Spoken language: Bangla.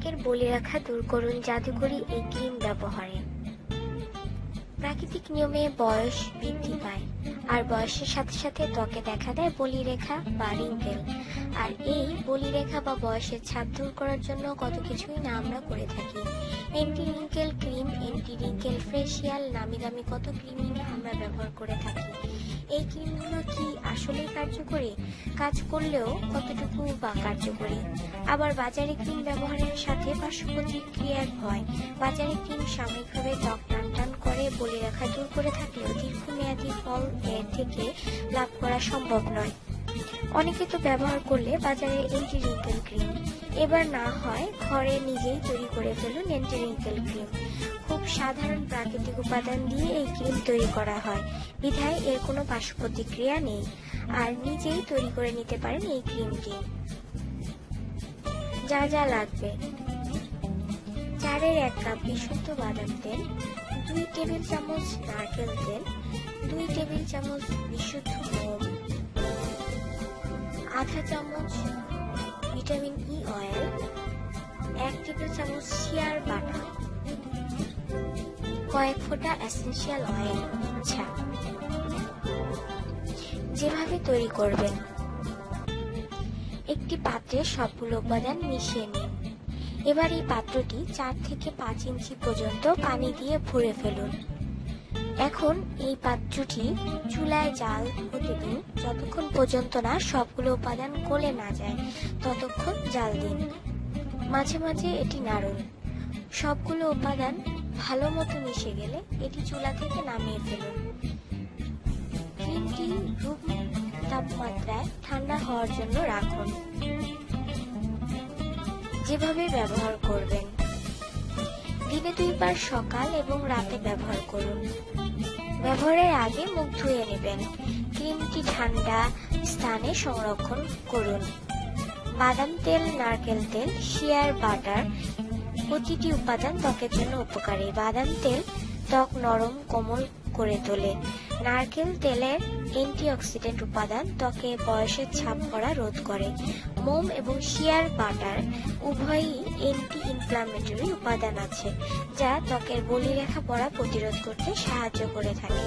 ত্বকের বলিরেখা দূর করুন জাদুকরি এই ক্রিম ব্যবহারে। প্রাকৃতিক নিয়মে বয়স বৃদ্ধি পায়, আর বয়সের সাথে সাথে ত্বকে দেখা দেয় বলিরেখা বা রিঙ্কেল। আর এই বলিরেখা বা বয়সের ছাপ দূর করার জন্য কত কিছুই না আমরা করে থাকি। Anti wrinkle cream anti wrinkle facial, নামি দামি কত ক্রিমই না আমরা ব্যবহার করে থাকি। এই ক্রিমগুলো কি আসলে কার্যকরী। কাজ করলেও কতটুকু বা কার্যকরী? আবার বাজারে ক্রিম ব্যবহারের সাথে পার্শ্ব প্রতিক্রিয়ার ভয়। বাজারে ক্রিম সাময়িকভাবে ত্বক টান করে বলে রাখা দূর করে থাকলেও দীর্ঘমেয়াদী ফল এর থেকে লাভ করা সম্ভব নয়। অনেকে তো ব্যবহার করলে বাজারে এন্টি রিঙ্কেল ক্রিম এবার না হয় ঘরে নিজেই তৈরি করে ফেলুন এন্টি রিঙ্কেল ক্রিম খুব সাধারণ প্রাকৃতিক উপাদান দিয়ে এই ক্রিম তৈরি করা হয়। বিধায় এর কোনো পার্শ্ব প্রতিক্রিয়া নেই। আর নিজেই তৈরি করে নিতে পারেন এই ক্রিমটি যা যা লাগবে। চারের এক কাপ বিশুদ্ধ বাদাম তেল, দুই টেবিল চামচ নারকেল তেল, দুই টেবিল চামচ বিশুদ্ধ আধা চামচ ভিটামিন ই অয়েল এক টেবিল চামচ শিয়ার বাটার কয়েক ফোঁটা এসেনশিয়াল অয়েল আচ্ছা। যেভাবে তৈরি করবেন, একটি পাত্রে সবগুলো উপাদান মিশিয়ে নিন। এবার এই পাত্রটি চার থেকে পাঁচ ইঞ্চি পর্যন্ত পানি দিয়ে ভরে ফেলুন। এখন এই পাত্রটি চুলায় জাল হতে দিন। যতক্ষণ পর্যন্ত না সবগুলো উপাদান গলে না যায়, ততক্ষণ জাল দিন। মাঝে মাঝে এটি নাড়ুন। সবগুলো উপাদান ভালো মতো মিশে গেলে এটি চুলা থেকে নামিয়ে ফেলুন। ক্রিমটি রুম তাপমাত্রায় ঠান্ডা হওয়ার জন্য রাখুন। যেভাবে ব্যবহার করবেন। দিনে দুইবার সকাল এবং রাতে ব্যবহার করুন। ব্যবহারের আগে মুখ ধুয়ে নেবেন। ক্রিমটি ঠান্ডা স্থানে সংরক্ষণ করুন। বাদাম তেল, নারকেল তেল শিয়ার বাটার প্রতিটি উপাদান ত্বকের জন্য উপকারী। বাদাম তেল ত্বক নরম, কোমল করে তোলে। নারকেল তেলের অ্যান্টিঅক্সিডেন্ট উপাদান ত্বকে বয়সের ছাপ পড়া রোধ করে। মোম এবং শিয়ার বাটার উভয়ই অ্যান্টি ইনফ্লামেটরি উপাদান আছে, যা ত্বকের বলিরেখা পড়া প্রতিরোধ করতে সাহায্য করে থাকে।